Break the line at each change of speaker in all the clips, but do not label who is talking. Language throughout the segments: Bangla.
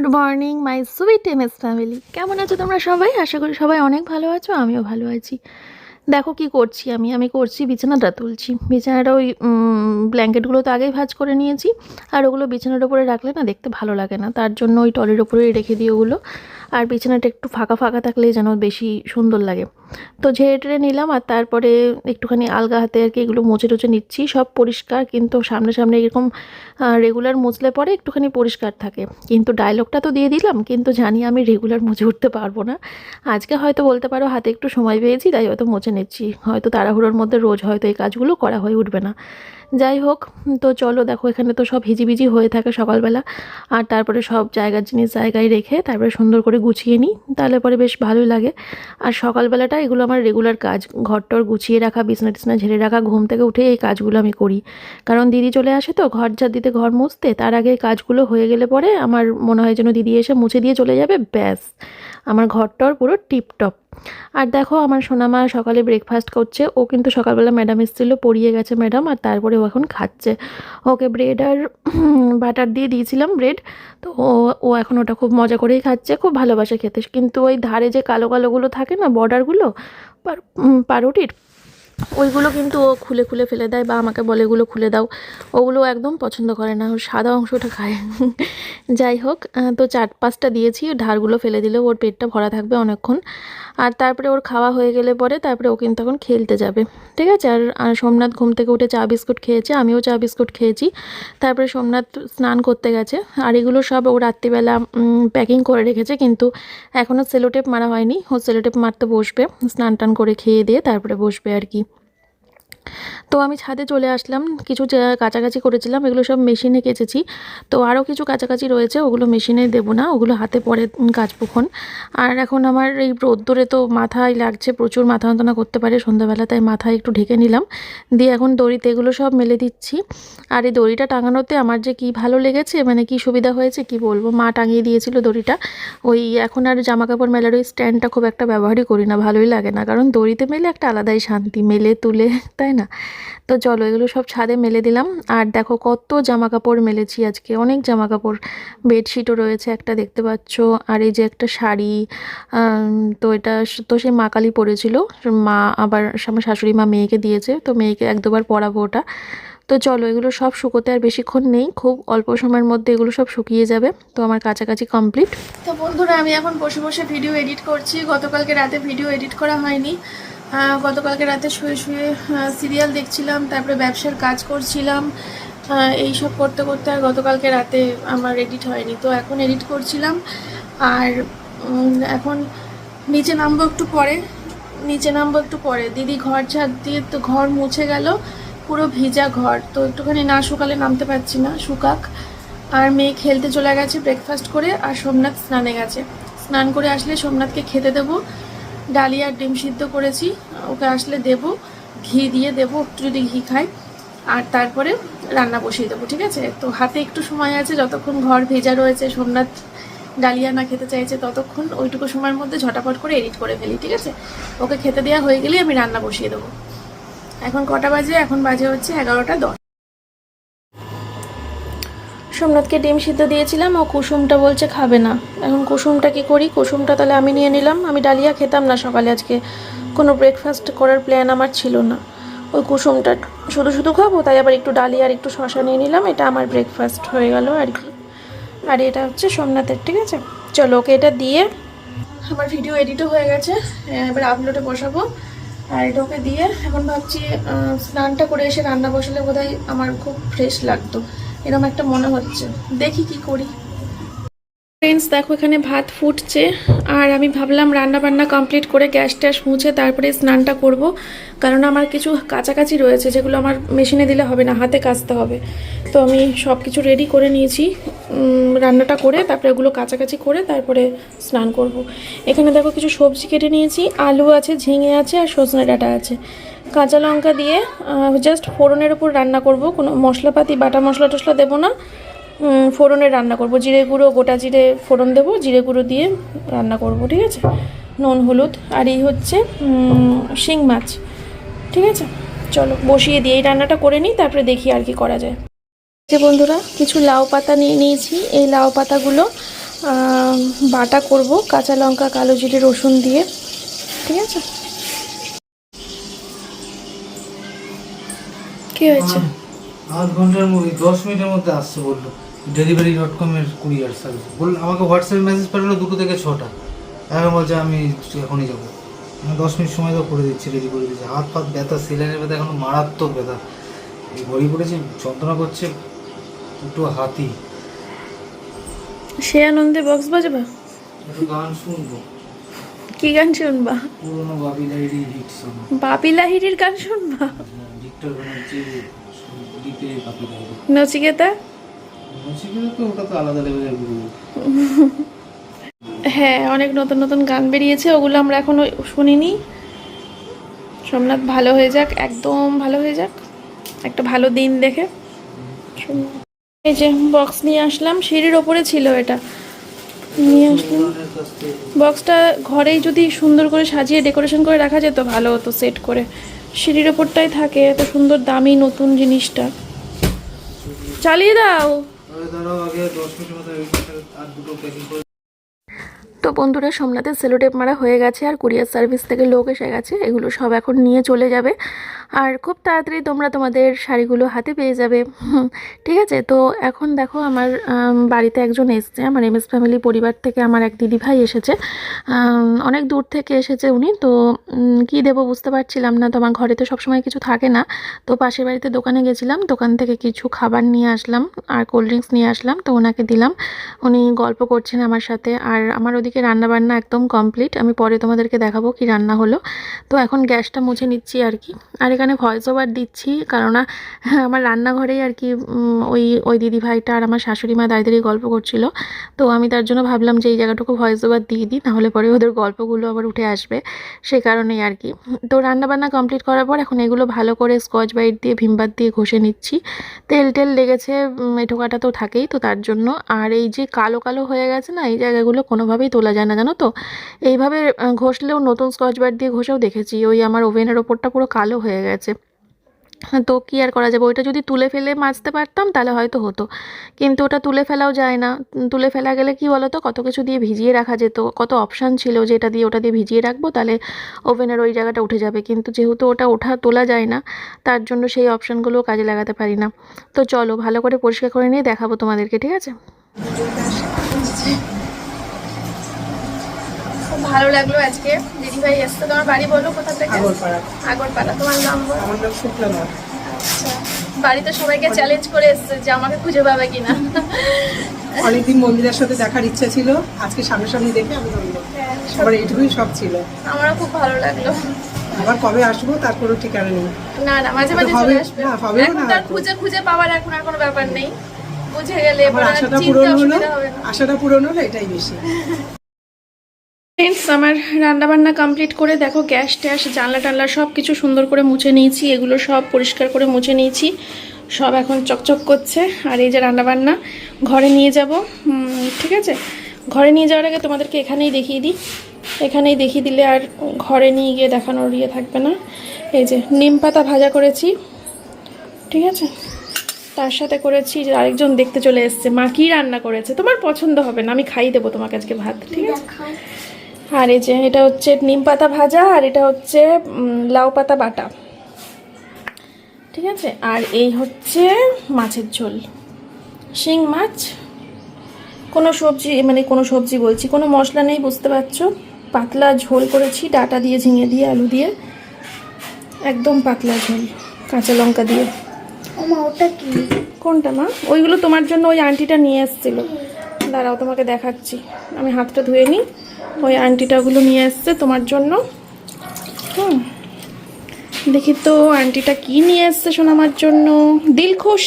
Good morning, my sweet M S family. কেমন আছো তোমরা সবাই? আশা করি সবাই অনেক ভালো আছো, আমিও ভালো আছি। দেখো কি করছি আমি আমি করছি বিছানাটা তুলছি। বিছানাটা ওই ব্ল্যাঙ্কেটগুলো তো আগেই ভাজ করে নিয়েছি। আর ওগুলো বিছানার ওপরে রাখলে না দেখতে ভালো লাগে না। তার জন্য ওই টলের ওপরেই রেখে দিই ওগুলো। আর বিছানাটা একটু ফাঁকা ফাঁকা থাকলে যেন বেশি সুন্দর লাগে। তো ঝেড়ে টেড়ে নিলাম আর তারপরে একটুখানি আলগা হাতে আর কি এগুলো মুছে টুছে নিচ্ছি। সব পরিষ্কার কিন্তু সামনে সামনে এরকম রেগুলার মুছলে পরে একটুখানি পরিষ্কার থাকে। কিন্তু ডায়লগটা তো দিয়ে দিলাম, কিন্তু জানি আমি রেগুলার মুছে উঠতে পারব না। আজকে হয়তো বলতে পারো হাতে একটু সময় পেয়েছি, তাই হয়তো মুছে নিচ্ছি। হয়তো তাড়াহুড়োর মধ্যে রোজ হয়তো এই কাজগুলো করা হয়ে উঠবে না। যাই হোক, তো চলো দেখো এখানে তো সব হিজিবিজি হয়ে থাকে সকালবেলা। আর তারপরে সব জায়গার জিনিস জায়গায় রেখে তারপরে সুন্দর করে গুছিয়ে নিই, তাহলে পরে বেশ ভালোই লাগে। আর সকালবেলাটা এগুলো আমার রেগুলার কাজ। ঘরটর গুছিয়ে রাখা, বিছনা টিছনা ঝেড়ে রাখা, ঘুম থেকে উঠে এই কাজগুলো আমি করি। কারণ দিদি চলে আসে তো, ঘর ঝাড় দিতে ঘর মুছতে, তার আগে কাজগুলো হয়ে গেলে পরে আমার মনে হয় যেন দিদি এসে মুছে দিয়ে চলে যাবে, ব্যাস। আমার ঘরটর পুরো টিপটপ। আর দেখো আমার সোনামা সকালে ব্রেকফাস্ট করছে। ও কিন্তু সকালবেলা ম্যাডাম এসেছিল, পড়িয়ে গেছে ম্যাডাম আর তারপরে ও এখন খাচ্ছে। ওকে ব্রেড আর বাটার দিয়ে দিয়েছিলাম ব্রেড তো ও এখন ওটা খুব মজা করেই খাচ্ছে, খুব ভালোবাসে খেতে। কিন্তু ওই ধারে যে কালো কালোগুলো থাকে না বর্ডারগুলো পাউরুটির ওইগুলো কিন্তু ও খুলে খুলে ফেলে দেয় বা আমাকে বলে এগুলো খুলে দাও। ওগুলো একদম পছন্দ করে না। ও সাদা অংশটা খায়। যাই হোক তো চার পাঁচটা দিয়েছি। ধারগুলো ফেলে দিলেও ওর পেটটা ভরা থাকবে অনেকক্ষণ। আর তারপরে ওর খাওয়া হয়ে গেলে পরে তারপরে ও কিন্তু এখন খেলতে যাবে। ঠিক আছে? আর সোমনাথ ঘুম থেকে উঠে চা বিস্কুট খেয়েছে। আমিও চা বিস্কুট খেয়েছি। তারপরে সোমনাথ স্নান করতে গেছে। আর এগুলো সব ও রাত্রিবেলা প্যাকিং করে রেখেছে। কিন্তু এখনও সেলোটেপ মারা হয়নি। ও সেলোটেপ মারতে বসবে। স্নান টান করে খেয়ে দিয়ে তারপরে বসবে আর কি। তো আমি ছাদে চলে আসলাম, কিছু কাচাকাচি করেছিলাম, এগুলো সব মেশিনে কেচেছি। তো আরও কিছু কাচাকাচি রয়েছে, ওগুলো মেশিনে দেবো না, ওগুলো হাতে পরে কাচবো আর এখন আমার এই রোদ্দুরে তো মাথায় লাগছে, প্রচুর মাথা যন্ত্রণা করতে পারে, সন্ধ্যাবেলা তাই মাথায় একটু ঢেকে নিলাম। দিয়ে এখন দড়িতে এগুলো সব মেলে দিচ্ছি। আর এই দড়িটা টাঙানোতে আমার যে কি ভালো লেগেছে মানে কি সুবিধা হয়েছে, কি বলব? মা টাঙিয়ে দিয়েছিল দড়িটা। ওই এখন আর জামা কাপড় মেলার ওই স্ট্যান্ডটা খুব একটা ব্যবহারই করি না, ভালোই লাগে না। কারণ দড়িতে মেলে একটা আলাদাই শান্তি, মেলে, তুলে, তাই না? তো চলো, এগুলো সব ছাদে মেলে দিলাম। আর দেখো কত জামা কাপড় মেলেছি আজকে। অনেক জামা কাপড় বেডশিটও রয়েছে একটা দেখতে পাচ্ছ। আর এই যে একটা শাড়ি তো এটা তো সে মা কালী পরেছিল। মা আবার আমার শাশুড়ি মা মেয়েকে দিয়েছে, তো মেয়েকে এক দুবার পরাবো ওটা। তো চলো, এগুলো সব শুকোতে আর বেশিক্ষণ নেই। খুব অল্প সময়ের মধ্যে এগুলো সব শুকিয়ে যাবে। তো আমার কাছাকাছি কমপ্লিট তো বন্ধুরা, আমি এখন বসে বসে ভিডিও এডিট করছি। গতকালকে রাতে ভিডিও এডিট করা হয়নি। গতকালকে রাতে শুয়ে শুয়ে সিরিয়াল দেখছিলাম তারপরে ব্যবসার কাজ করছিলাম আহ, এই সব করতে করতে আর গতকালকে রাতে আমার এডিট হয়নি। তো এখন এডিট করছিলাম আর এখন নিচে নামবো একটু পরে নিচে নামবো একটু পরে। দিদি ঘর ঝাড় দিয়ে তো ঘর মুছে গেল পুরো ভিজা ঘর তো একটুখানি না শুকালে নামতে পারছি না শুকাক। আর মেয়ে খেলতে চলে গেছে ব্রেকফাস্ট করে আর সোমনাথ স্নানে গেছে। স্নান করে আসলে সোমনাথকে খেতে দেবো। ডালিয়া আর ডিম সিদ্ধ করেছি। ওকে আসলে দেবো, ঘি দিয়ে দেবো, একটু যদি ঘি খায় আর তারপরে রান্না বসিয়ে দেবো, ঠিক আছে? তো হাতে একটু সময় আছে, যতক্ষণ ঘর ভেজা রয়েছে, সোমনাথ ডালিয়া না খেতে চাইছে ততক্ষণ ওইটুকু সময়ের মধ্যে ঝটাপট করে এডিট করে ফেলি, ঠিক আছে? ওকে খেতে দেওয়া হয়ে গেলেই আমি রান্না বসিয়ে দেবো। এখন কটা বাজে? এখন বাজে হচ্ছে এগারোটা দশ। সোমনাথকে ডিম সিদ্ধ দিয়েছিলাম ও কুসুমটা বলছে খাবে না। এখন কুসুমটা কি করি? কুসুমটা তাহলে আমি নিয়ে নিলাম। আমি ডালিয়া খেতাম না সকালে আজকে। কোনো ব্রেকফাস্ট করার প্ল্যান আমার ছিল না। ওই কুসুমটা শুধু শুধু খাব, তাই আবার একটু ডালিয়া আর একটু শশা নিয়ে নিলাম। এটা আমার ব্রেকফাস্ট হয়ে গেল আর কি। আর এটা হচ্ছে সোমনাথের, ঠিক আছে? চলো ওকে এটা দিয়ে আমার ভিডিও এডিটও হয়ে গেছে। এবার আপলোডে বসাবো। আর এটা ওকে দিয়ে এখন ভাবছি স্নানটা করে এসে রান্না বসালে বোধহয় আমার খুব ফ্রেশ লাগতো। এরকম একটা মনে হচ্ছে। দেখি কি করি। ফ্রেন্ডস দেখো এখানে ভাত ফুটছে। আর আমি ভাবলাম রান্না বান্না কমপ্লিট করে গ্যাস ট্যাস মুছে তারপরে স্নানটা করব। কারণ আমার কিছু কাছাকাছি রয়েছে, যেগুলো আমার মেশিনে দিলে হবে না, হাতে কাচতে হবে। তো আমি সব কিছু রেডি করে নিয়েছি। রান্নাটা করে তারপরে ওগুলো কাছাকাছি করে তারপরে স্নান করব। এখানে দেখো কিছু সবজি কেটে নিয়েছি। আলু আছে, ঝিঙে আছে আর সজনে ডাঁটা আছে। কাঁচা লঙ্কা দিয়ে জাস্ট ফোড়নের ওপর রান্না করব। কোনো মশলাপাতি, বাটা মশলা টশলা দেবো না। ফোড়নে রান্না করব। জিরে গুঁড়ো, গোটা জিরে ফোড়ন দেবো। জিরে গুঁড়ো দিয়ে রান্না করব, ঠিক আছে? নুন, হলুদ, আর এই হচ্ছে শিং মাছ, ঠিক আছে? চলো, বসিয়ে দিয়ে এই রান্নাটা করে নিই, তারপরে দেখি আর কি করা যায়। বন্ধুরা, কিছু লাউ পাতা নিয়ে নিয়েছি। এই লাউ পাতাগুলো বাটা করব, কাঁচা লঙ্কা, কালো জিরে, রসুন দিয়ে, ঠিক আছে? কি হয়েছে?
আধ ঘণ্টার মধ্যে দশ মিনিটের মধ্যে আসছে বলল ডেলিভারি ডট কমের কুরিয়ার সার্ভিস বলল আমাকে হোয়াটসঅ্যাপে মেসেজ পাঠালো দুটো থেকে ছটা। এখন বলছে আমি এখনই যাব। আমি দশ মিনিট সময় তো করে দিচ্ছি রেডি করে দিচ্ছি। হাত ফাত ব্যথা সিলাইনের ব্যথা এখন মারাত্মক ব্যথা। এই ঘড়ি পড়েছে যন্ত্রণা করছে দুটো হাতি।
সে আনন্দে বক্স বাজবা?
একটু গান শুনব।
কি গান শুনবা?
পুরোনো বাবি লাইরি হিট সং
বাপি লাহিড়ির গান শুনবা? নচিকেতা? হ্যাঁ অনেক নতুন নতুন গান বেরিয়েছে ওগুলো আমরা এখনও শুনিনি। সোমনাথ ভালো হয়ে যাক একদম ভালো হয়ে যাক। একটা ভালো দিন দেখে। এই যে বক্স নিয়ে আসলাম সিঁড়ির ওপরে ছিল এটা। নিয়ে আসলাম। বক্সটা ঘরেই যদি সুন্দর করে সাজিয়ে ডেকোরেশন করে রাখা যেত ভালো হতো সেট করে। সিঁড়ির ওপরটাই থাকে এত সুন্দর দামি নতুন জিনিসটা। চালিয়ে দাও। তো বন্ধুরা সোমনাথের সেলোটেপ মারা হয়ে গেছে আর কুরিয়ার সার্ভিস থেকে লোক এসে গেছে। এগুলো সব এখন নিয়ে চলে যাবে। আর খুব তাড়াতাড়ি তোমরা তোমাদের শাড়িগুলো হাতে পেয়ে যাবে। ঠিক আছে? তো এখন দেখো আমার বাড়িতে একজন এসছে। আমার এম এস ফ্যামিলি পরিবার থেকে আমার এক দিদি ভাই এসেছে। অনেক দূর থেকে এসেছে উনি। তো কী দেবো বুঝতে পারছিলাম না। তো আমার ঘরে তো সবসময় কিছু থাকে না। তো পাশের বাড়িতে দোকানে গেছিলাম। দোকান থেকে কিছু খাবার নিয়ে আসলাম আর কোল্ড ড্রিঙ্কস নিয়ে আসলাম। তো ওনাকে দিলাম। উনি গল্প করছেন আমার সাথে। আর আমার ওদিকে রান্নাবান্না একদম কমপ্লিট। আমি পরে তোমাদেরকে দেখাবো কি রান্না হলো। তো এখন গ্যাসটা মুছে নিচ্ছি আর কি। আর এখানে ভয়েস ওভার দিচ্ছি হ্যাঁ, আমার রান্নাঘরেই আর কি ওই ওই দিদি ভাইটা আর আমার শাশুড়ি মা দাঁড়িয়ে দাঁড়িয়ে গল্প করছিল। তো আমি তার জন্য ভাবলাম যে এই জায়গাটুকু ভয়েস ওভার দিয়ে দিই নাহলে পরে ওদের গল্পগুলো আবার উঠে আসবে। সে কারণেই আর কি। তো রান্নাবান্না কমপ্লিট করার পর এখন এগুলো ভালো করে স্কচ বাইট দিয়ে ভীমবার দিয়ে ঘষে নিচ্ছি। তেল টেল লেগেছে উম, এঁটো কাটা তো থাকেই তো তার জন্য। আর এই যে কালো কালো হয়ে গেছে না এই জায়গাগুলো কোনোভাবেই তোলা যায় না, জানো তো? এইভাবে ঘষলেও নতুন স্কচ ব্রাইট দিয়ে ঘষেও দেখেছি। ওই আমার ওভেনের ওপরটা পুরো কালো হয়ে গেছে। তো কী আর করা যাবে? ওইটা যদি তুলে ফেলে মাজতে পারতাম, তাহলে হয়তো হতো। কিন্তু ওটা তুলে ফেলাও যায় না। তুলে ফেলা গেলে কি বলো তো কত কিছু দিয়ে ভিজিয়ে রাখা যেত। কত অপশান ছিল যে এটা দিয়ে ওটা দিয়ে ভিজিয়ে রাখব, তাহলে ওভেনের ওই জায়গাটা উঠে যাবে। কিন্তু যেহেতু ওটা ওঠা তোলা যায় না, তার জন্য সেই অপশানগুলো কাজে লাগাতে পারি না। তো চলো, ভালো করে পরিষ্কার করে নিয়ে দেখাবো তোমাদেরকে, ঠিক আছে? ভালো লাগল আজকে। দিদিভাই এসছে তোমার বাড়ি বলো কোথা থেকে?
আগরপাড়া।
তোমার নাম আচ্ছা বাড়িতে সবাইকে চ্যালেঞ্জ করে এসছে যে আমাকে খুঁজে পাবে কিনা।
অনেকদিন মন্দিরের সাথে দেখার ইচ্ছা ছিল আজকে সামনাসামনি দেখে আমি সবার এইটুকুই সব ছিল।
আমারও খুব ভালো লাগল।
আবার কবে আসব তার কোনো ঠিকানা নেই।
না না মাঝে মাঝে চলে আসবে।
না,
তার খুঁজে খুঁজে পাওয়ার এখন আর কোনো ব্যাপার নেই। বুঝে গেলে
আশাটা পূরণ হলো।
হবে
আশাটা পূরণ হলো এটাই বেশি।
ফ্রেন্ডস আমার রান্নাবান্না কমপ্লিট করে দেখো, গ্যাস, ট্যাস, জানলা টানলা সব কিছু সুন্দর করে মুছে নিয়েছি, এগুলো সব পরিষ্কার করে মুছে নিয়েছি, সব এখন চকচক করছে, আর এই যে রান্নাবান্না, ঘরে নিয়ে যাব ঠিক আছে? ঘরে নিয়ে যাওয়ার আগে তোমাদেরকে এখানেই দেখিয়ে দিই, এখানেই দেখিয়ে দিলে আর ঘরে নিয়ে গিয়ে দেখানোর ইয়ে থাকবে না। এই যে নিম পাতা ভাজা করেছি, ঠিক আছে? তার সাথে করেছি, যে আরেকজন দেখতে চলে এসছে, মা কী রান্না করেছে? তোমার পছন্দ হবে না, আমি খাইয়ে দেবো তোমাকে আজকে ভাত, ঠিক আছে? আর এই যে এটা হচ্ছে নিম পাতা ভাজা আর এটা হচ্ছে লাউ পাতা বাটা। ঠিক আছে? আর এই হচ্ছে মাছের ঝোল। শিং মাছ কোনো সবজি মানে কোনো সবজি বলছি কোনো মশলা নেই বুঝতে পারছ? পাতলা ঝোল করেছি ডাটা দিয়ে ঝিঙে দিয়ে আলু দিয়ে। একদম পাতলা ঝোল কাঁচা লঙ্কা দিয়ে। ওটা কি? কোনটা মা? ওইগুলো তোমার জন্য ওই আন্টিটা নিয়ে এসেছিল। দাঁড়াও তোমাকে দেখাচ্ছি। আমি হাতটা ধুয়ে নিই। ওই আন্টিটাগুলো নিয়ে এসছে তোমার জন্য। হুম। দেখি তো আন্টিটা কি নিয়ে এসছে শোনো আমার জন্য। দিলখুশ!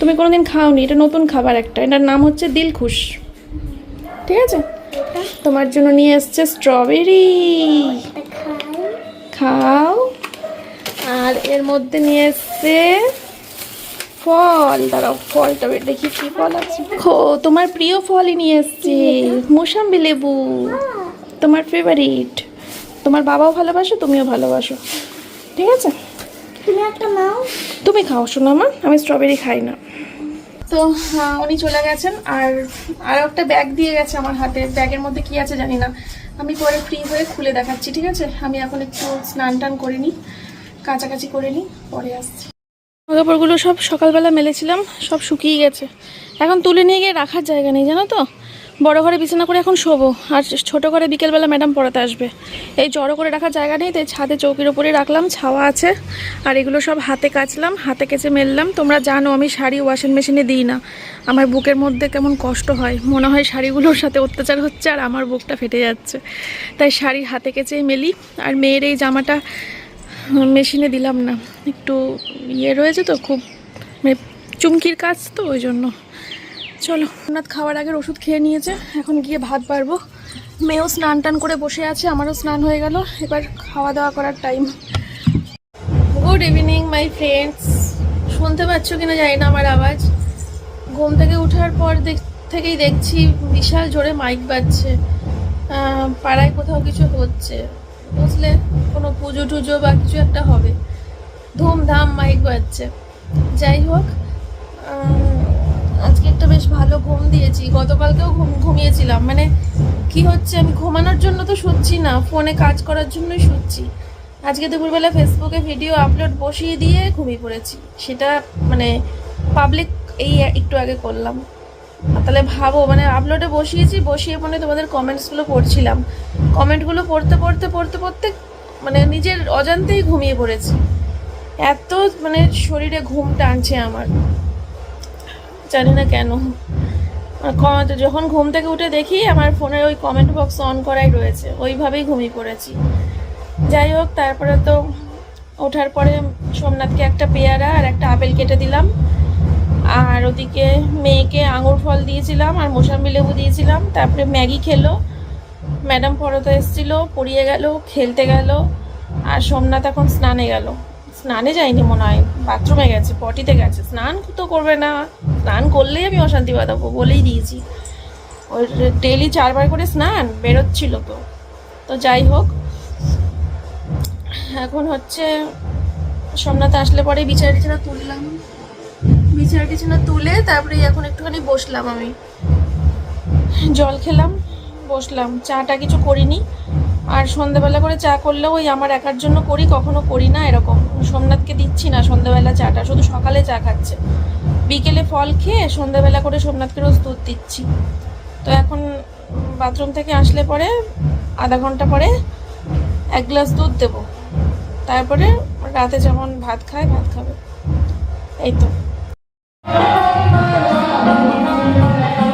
তুমি কোনোদিন খাওনি? এটা নতুন খাবার একটা। এটার নাম হচ্ছে দিলখুশ। ঠিক আছে? তোমার জন্য নিয়ে এসছে স্ট্রবেরি খাও। আর এর মধ্যে নিয়ে এসছে ফল দাঁড়াও ফলটা দেখি কি ফল আছে? খো তোমার প্রিয় ফলই নিয়ে এসছে। মোসাম্বি লেবু তোমার ফেভারিট তোমার বাবাও ভালোবাসো তুমিও ভালোবাসো। ঠিক আছে?
তুমি একটা নাও।
তুমি খাও শোনো মা আমি স্ট্রবেরি খাই না। তো উনি চলে গেছেন আর আরও একটা ব্যাগ দিয়ে গেছে আমার হাতে। ব্যাগের মধ্যে কি আছে জানি না। আমি পরে ফ্রি হয়ে খুলে দেখাচ্ছি ঠিক আছে? আমি এখন একটু স্নান টান করে নিই কাছাকাছি করে নিই পরে আসছি। কাপড়গুলো সব সকালবেলা মেলেছিলাম, সব শুকিয়ে গেছে। এখন তুলে নিয়ে গিয়ে রাখার জায়গা নেই, জানো তো? বড় ঘরে বিছানা করে এখন শোবো, আর ছোট ঘরে বিকেলবেলা ম্যাডাম পড়াতে আসবে। এই জড়ো করে রাখার জায়গা নেই, তাই ছাদে চৌকির ওপরে রাখলাম, ছাওয়া আছে, আর এগুলো সব হাতে কাচলাম, হাতে কেচে মেললাম। তোমরা জানো, আমি শাড়ি ওয়াশিং মেশিনে দিই না। আমার বুকের মধ্যে কেমন কষ্ট হয়, মনে হয় শাড়িগুলোর সাথে অত্যাচার হচ্ছে, আর আমার বুকটা ফেটে যাচ্ছে। তাই শাড়ি হাতে কেচেই মেলি, আর মেয়ের এই জামাটা মেশিনে দিলাম না। একটু ইয়ে রয়েছে তো, খুব মানে চুমকির কাজ তো, ওই জন্য। চলো রাত খাওয়ার আগের ওষুধ খেয়ে নিয়েছে, এখন গিয়ে ভাত পারব মেয়েও স্নান টান করে বসে আছে, আমারও স্নান হয়ে গেল, এবার খাওয়া দাওয়া করার time good evening my friends শুনতে পাচ্ছ কিনা জানি না আমার আওয়াজ। ঘুম থেকে ওঠার পর দেখ থেকেই দেখছি বিশাল জোরে মাইক বাজছে। পাড়ায় কোথাও কিছু হচ্ছে। বুঝলে কোনো পুজো টুজো বা কিছু একটা হবে। ধুমধাম মাইক বাজছে। যাই হোক আজকে একটা বেশ ভালো ঘুম দিয়েছি। গতকালকেও ঘুম, ঘুমিয়েছিলাম। মানে কি হচ্ছে, আমি ঘুমানোর জন্য তো শুচ্ছি না। ফোনে কাজ করার জন্যই শুচ্ছি। আজকে দুপুরবেলা ফেসবুকে ভিডিও আপলোড বসিয়ে দিয়ে ঘুমিয়ে পড়েছি। সেটা মানে পাবলিক এই একটু আগে করলাম। তাহলে ভাবো মানে আপলোডে বসিয়েছি, বসিয়ে মানে তোমাদের কমেন্টসগুলো পড়ছিলাম। কমেন্টগুলো পড়তে পড়তে পড়তে পড়তে মানে নিজের অজান্তেই ঘুমিয়ে পড়েছি। এত মানে শরীরে ঘুম টানছে আমার। জানি না কেন। যখন ঘুম থেকে উঠে দেখি আমার ফোনের ওই কমেন্ট বক্স অন করাই রয়েছে, ওইভাবেই ঘুমিয়ে পড়েছি। যাই হোক, তারপরে তো ওঠার পরে সোমনাথকে একটা পেয়ারা আর একটা আপেল কেটে দিলাম। আর ওদিকে মেয়েকে আঙুর ফল দিয়েছিলাম আর মোসাম্বি লেবু দিয়েছিলাম, তারপরে ম্যাগি খেলো। ম্যাডাম পড়াতে এসেছিল, পড়িয়ে গেল, খেলতে গেল, আর সোমনাথ এখন স্নানে গেল। স্নানে যায়নি মনে হয়, বাথরুমে গেছে, পটিতে গেছে। স্নান তো করবে না, স্নান করলেই আমি অশান্তি বাঁধাবো বলেই দিয়েছি। ওই ডেলি চারবার করে স্নান, বেরোচ্ছিল তো। তো যাই হোক, এখন হচ্ছে সোমনাথ আসলে পরে বিছানা টিছানা তুললাম। বিছানা টিছানা তুলে তারপরে এখন একটুখানি বসলাম আমি। জল খেলাম, বসলাম। চাটা কিছু করিনি। আর সন্ধ্যাবেলা করে চা করলেও ওই আমার একার জন্য করি, কখনো করি না এরকম। সোমনাথকে দিচ্ছি না সন্ধ্যাবেলা চাটা, শুধু সকালে চা খাচ্ছে। বিকেলে ফল খেয়ে সন্ধ্যাবেলা করে সোমনাথকে রোজ দুধ দিচ্ছি। তো এখন বাথরুম থেকে আসলে পরে আধা ঘণ্টা পরে এক গ্লাস দুধ দেবো। তারপরে রাতে যেমন ভাত খায়, ভাত খাবে। এই তো।
কিচ্ছু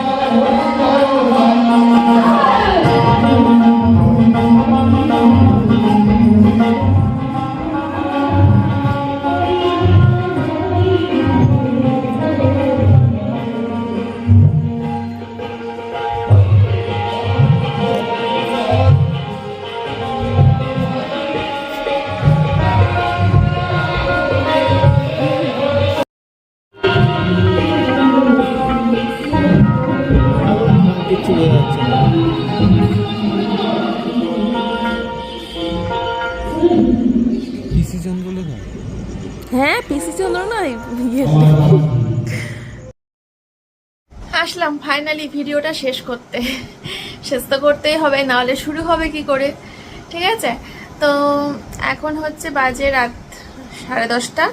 ফাইনালি ভিডিওটা শেষ করতে। শেষ তো করতেই হবে, নাহলে শুরু হবে কি করে? ঠিক আছে? তো এখন হচ্ছে বাজে রাত সাড়ে দশটা।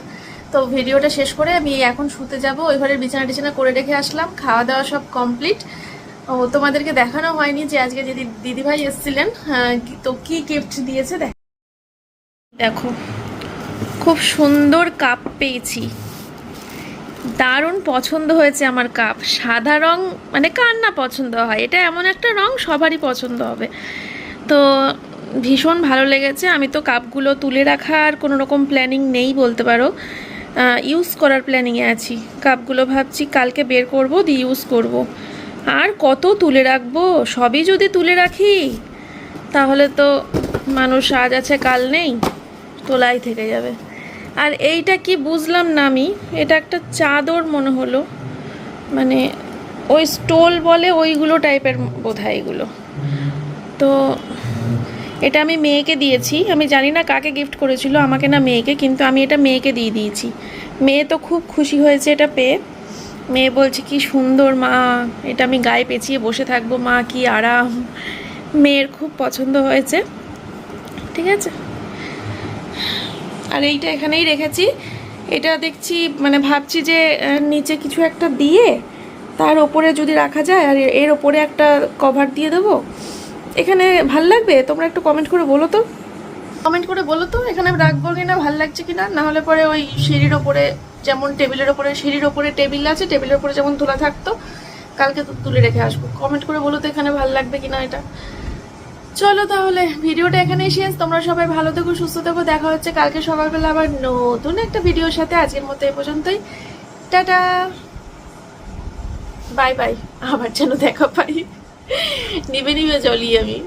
তো ভিডিওটা শেষ করে আমি এখন শুতে যাব। ওই ঘরের বিছানা টিছানা করে রেখে আসলাম। খাওয়া দাওয়া সব কমপ্লিট। ও, তোমাদেরকে দেখানো হয়নি যে আজকে দিদি- দিদিভাই এসেছিলেন তো কি গিফট দিয়েছে দেখো, খুব সুন্দর কাপ পেয়েছি। দারুণ পছন্দ হয়েছে আমার কাপ। সাদা রং মানে কার না পছন্দ হয়? এটা এমন একটা রং সবারই পছন্দ হবে। তো ভীষণ ভালো লেগেছে। আমি তো কাপগুলো তুলে রাখার কোনো রকম প্ল্যানিং নেই বলতে পারো। ইউজ করার প্ল্যানিংয়ে আছি। কাপগুলো ভাবছি কালকে বের করব, দিয়ে ইউজ করব। আর কত তুলে রাখব? সবই যদি তুলে রাখি, তাহলে তো মানুষ আজ আছে, কাল নেই, তোলাই থেকে যাবে। আর এইটা কি বুঝলাম না আমি, এটা একটা চাদর মনে হলো মানে ওই স্টোল বলে ওইগুলো টাইপের বোধ এগুলো। তো এটা আমি মেয়েকে দিয়েছি, আমি জানি না কাকে গিফট করেছিল আমাকে না মেয়েকে, কিন্তু আমি এটা মেয়েকে দিয়ে দিয়েছি। মেয়ে তো খুব খুশি হয়েছে এটা পেয়ে।
মেয়ে বলছে, কি সুন্দর মা, এটা আমি গায়ে পেঁচিয়ে বসে থাকব, মা কি আরাম। মেয়ের খুব পছন্দ হয়েছে, ঠিক আছে? আর এইটা এখানেই রেখেছি। এটা দেখছি মানে ভাবছি যে নিচে কিছু একটা দিয়ে তার ওপরে যদি রাখা যায় আর এর ওপরে একটা কভার দিয়ে দেবো। এখানে ভালো লাগবে? তোমরা একটু কমেন্ট করে বলো তো। কমেন্ট করে বলো তো, এখানে রাখব কিনা, ভালো লাগছে কিনা? না হলে পরে ওই সিঁড়ির ওপরে, যেমন টেবিলের ওপরে, সিঁড়ির ওপরে টেবিল আছে, টেবিলের ওপরে যেমন তোলা থাকতো, কালকে তো তুলে রেখে আসব। কমেন্ট করে বলো তো এখানে ভালো লাগবে কিনা এটা। চলো তাহলে, ভিডিওটা এখানেই শেষ। তোমরা সবাই ভালো থেকো, সুস্থ থেকো। দেখা হচ্ছে কালকে সকালবেলা আবার নতুন একটা ভিডিওর সাথে। আজকের মতো এ পর্যন্তই। টাটা। Bye bye. আবার যেন দেখা পাই। নিবে নিবে জলি আমি।